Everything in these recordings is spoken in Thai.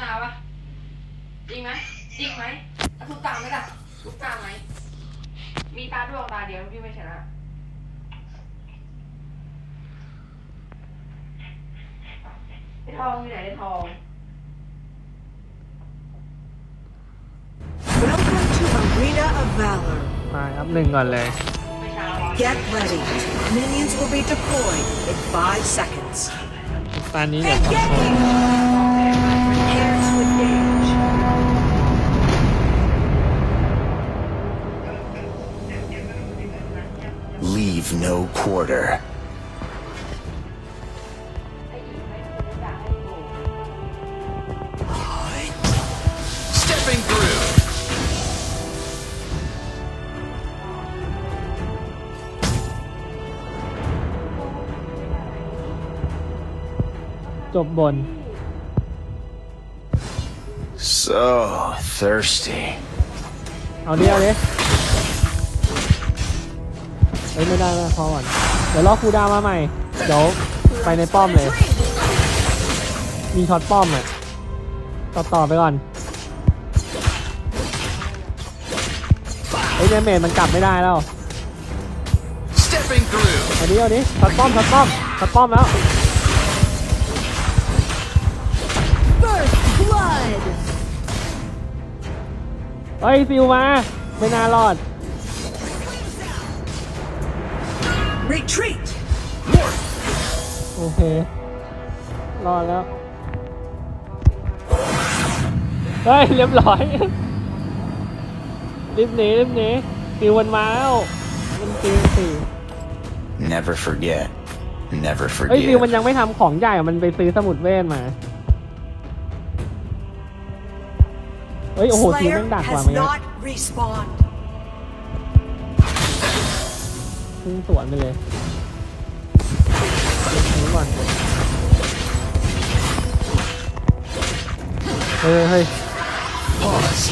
ตาปะจริงไหมจริงไหมเอาทุกตาไหมล่ะทุกตาไหมมีตาดวงตาเดียวพี่ไม่ชนะไอ้ทองอยู่ไหนไอ้ทอง Welcome to Arena of Valor. มาครับหนึ่งก่อนเลย ไม่ช้าวะ Get ready. Minions will be deployed in five seconds. ตอนนี้เดี๋ยวผมโชว์ Leave no quarter. ไอ้หญิงไม่คุ้นด่าให้ดู Stepping through. จบบน So thirsty. เอาดิเอาดิเฮ้ย ไม่ได้ไม่ได้พอก่อนเดี๋ยวรอคูดาวมาใหม่ เดี๋ยวไปในป้อมเลย มีช็อตป้อมอะต่อต่อไปก่อนเฮ้เนเมจมันกลับไม่ได้แล้ว Stepping through. เอาดิเอาดิช็อตป้อมช็อตป้อมช็อตป้อมแล้วเฮ้ยซิวมาไม่น่ารอด โอเค รอดแล้ว เฮ้ย เรียบร้อย รีบหนีรีบหนีซิวมันมาแล้วมันซิวสี่ Never forget. Never เฮ้ยซิวมัน forgive. ยังไม่ทำของใหญ่อะมันไปซื้อสมุดเวทมาเฮ้ย โอ้โหซิว Slayer แม่งดักกว่า has เมื่อกี้ not respawned. พึ่งสวนไปเลยเล่นนี้ ก่อน เฮ้ยเฮ้ย Pause.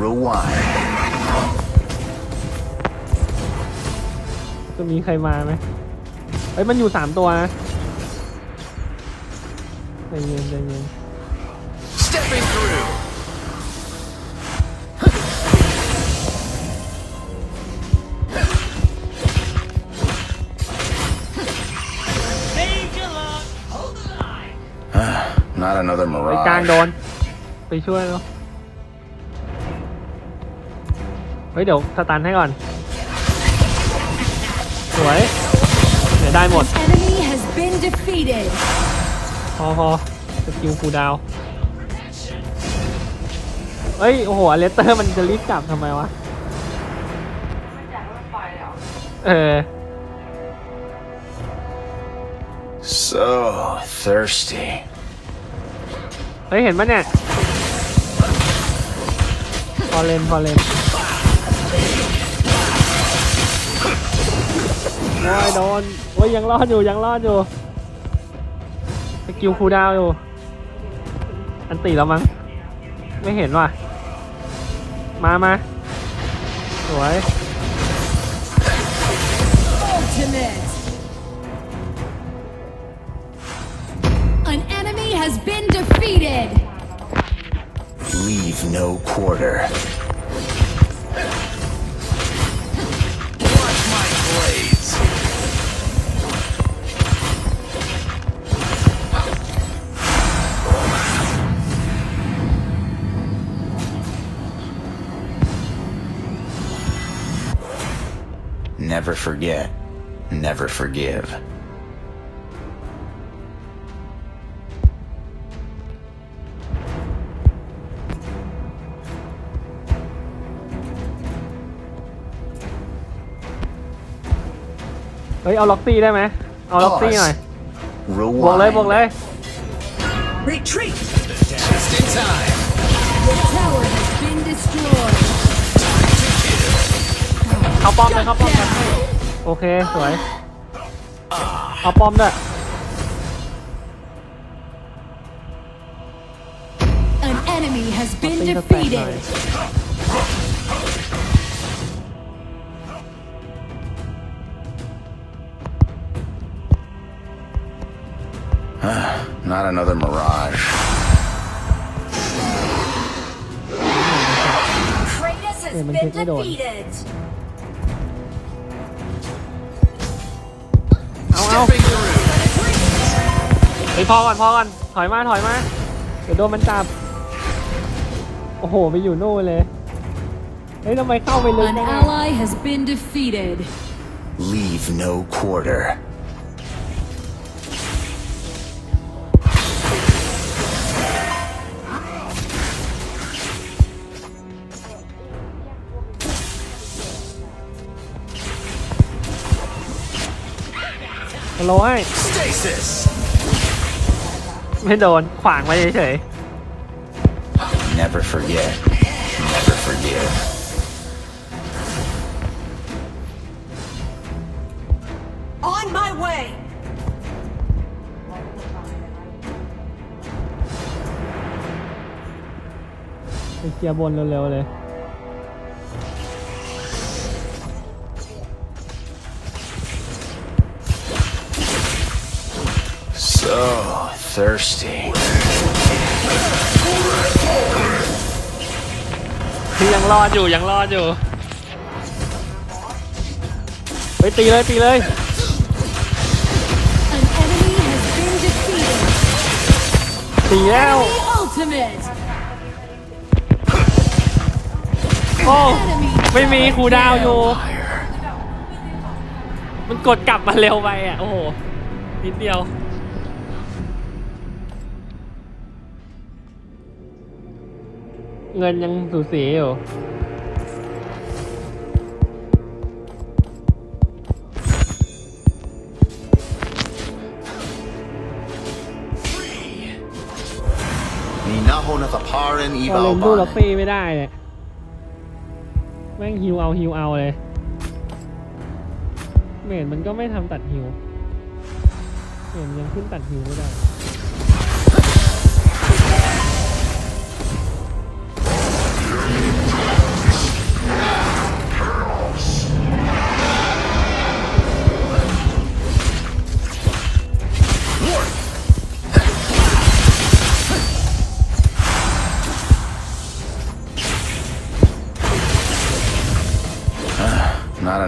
Rewind. จะมีใครมาไหมเฮ้ยมันอยู่สามตัวนะใจเย็นใจเย็น Stepping another ไปกลางโด mirage. นไปช่วยแล้วเฮ้ย เดี๋ยวสตันให้ก่อน สวย เดี๋ยวได้หมด Enemy has been defeated. พอพอสกิลคูลดาวน์เฮ้ย โอ้โหอเลสเตอร์มันจะรีบกลับทำไมวะไม่จ่ายรถไฟแล้วเออ So thirsty. เฮ้ยเห็นปะเนี่ยพอเลนพอเลนโอ้ยโดนโอ้ยยังรอดอยู่ยังรอดอยู่สกิลคูดาวอยู่ อันตีแล้วมั้ง ไม่เห็นว่ะ มามาสวย Ultimate. Has been defeated. Leave no quarter. Watch my blades. Never forget. Never forgive. ฮ้ยเอาล็อกซี่ได้ไหมเอาล็อกซี่หน่อย บวกเลยบวก Rewind. เลย Retreat. Just in time. The tower has been destroyed. เข้าป้อมเลยเข้าป้อมกันโอเคสวย เอาป้อมด้วย An enemy has ตี been สแต็กหน่อย defeated. Not another mirage. Kratos has been defeated. เอาเอาไอยพอก่อนพอก่อนถอยมาถอยมา.เดี๋ยวโดนมันจับ.โอ้โห Leave no quarter. โหลให้ Stasis! ไม่โดน ขวางไว้เฉย Never forget. Never forgive. On my way. ๆไปเคลียร์บนเร็วๆเลย thirsty. คือยังรอดอยู่ยังรอดอยู่ไปตีเลยตีเลย An enemy has been defeated. ตีแล้ว The ultimate. โอ้ Enemy ไม่มี double ครูดาวอยู่ kill. Fire. มันกดกลับมาเร็วไปอะ โอ้โห นิดเดียว เงินยังสูสีอยู่ Minaho nakaparin พอเล่น ibaw ดูแล้ว banan. ปีไม่ได้เนี่ยแม่งฮิวเอาฮิวเอาเลย เมดมันก็ไม่ทำตัดฮิวเมดมันยังขึ้นตัดฮิวไม่ได้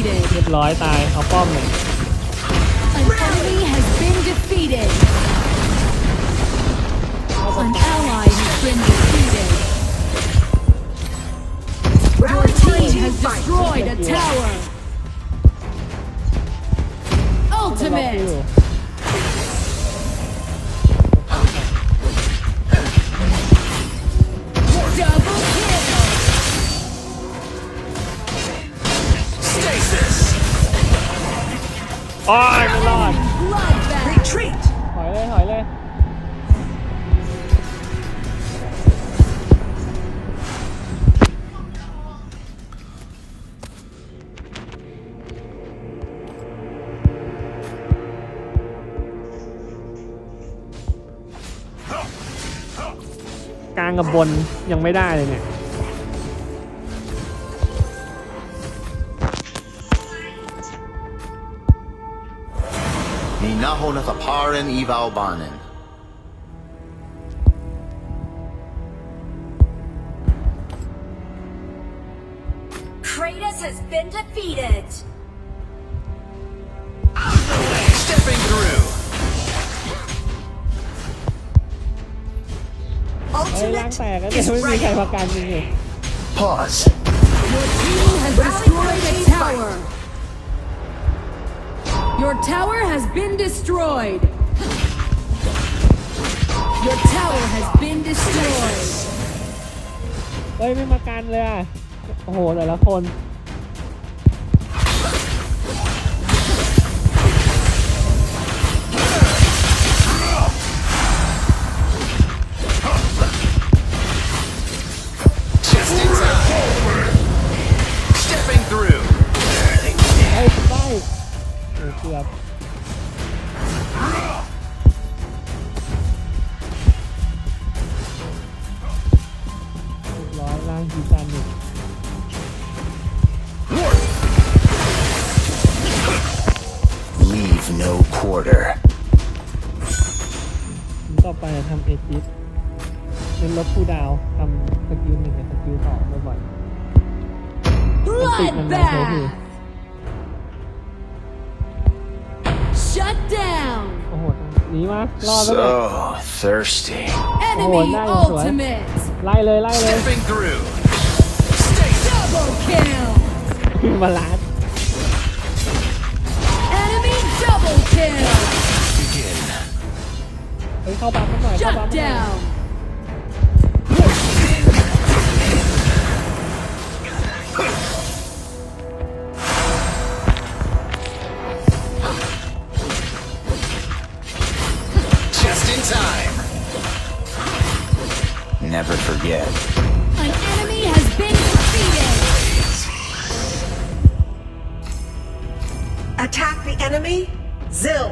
defeated. เรียบร้อยตาย เอาป้อมเลย An enemy has been defeated. An ally has been defeated. Your team has destroyed a tower. ล็อกอยู่ Ultimate. โอ้ยไม่รอด Retreat. ถอยเลยถอยเลยกลางกับบนยังไม่ได้เลยเนี่ย eval. Kratos has been defeated. Out of the way, stepping through. Ultimate is. Pause. Your team has destroyed a tower. Your tower has been destroyed. Your tower has been destroyed. เฮ้ย ไม่มากันเลยอ่ะ โอ้โห แต่ละคน no quarter. ทีต่อไปทำเอจิสเป็นลบคูลดาวน์ทำสกิลหนึ่งกับสกิลสองบ่อยๆติดมันมาโชว์ที Bloodbath. Shut down. โอ้โหหนีมารอดแล้วเนี่ย So thirsty. Enemy nice one. ultimate. ไล่เลยไล่เลย Stepping through. Double kill. มาลาด เฮ้ยเข้าปั๊มมันหน่อยเข้าปั๊ม Shut มันหน่อย down. Just in time. Never forget. An enemy has been defeated. Attack the enemy. Zill.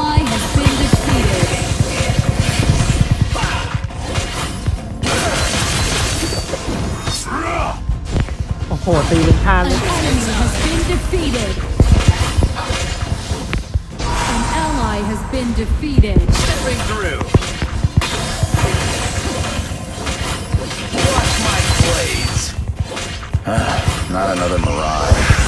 ๆโอ้โห ตีเป็นชาติ An เลย enemy has been defeated. An ally has been defeated. Stepping through. Watch my blades. Ah, not another mirage.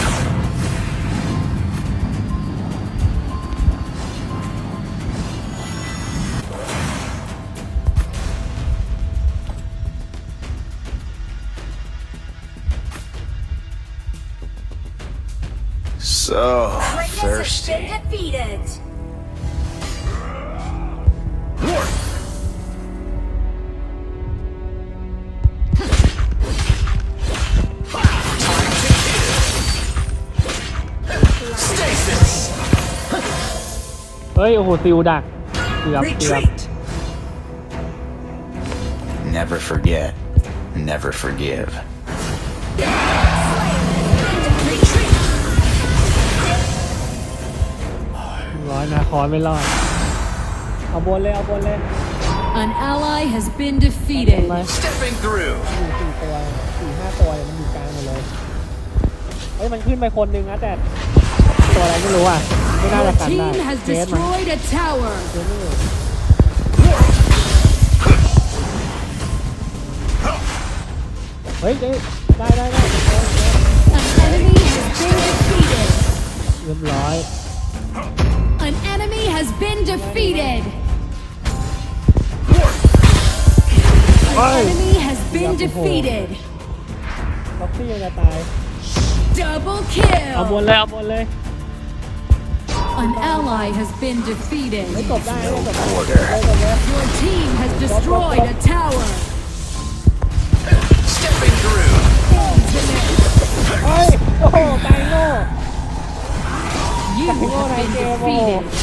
ฮ้ย โอ้โหซิลดักเกือบเกือบ Retreat. Never forget. Never forgive. ร้อยนาคอนไม่รอด เอาบนเลย เอาบนเลย An ally has been defeated. ไป Stepping through. สี่สี่ตัวสี่ห้าตัวเนี่ยมันอยู่กลางหมดเลยเฮ้ยมันขึ้นไปคนนึงนะแต่ ตัวอะไรไม่รู้อะไม่น่า Your จะกันได้ team has เจสมัน destroyed a tower. เจสไม่อยู่เฮ้ยเจ๊ได้ได้ได้ An enemy has been defeated. เรียบร้อย An enemy has been defeated. An enemy has been defeated. ล็อกซี่ยังจะตาย Double เอาบน kill. เลยเอาบนเลย An ally has been defeated. Your team has destroyed a tower. Stepping through. You have been defeated.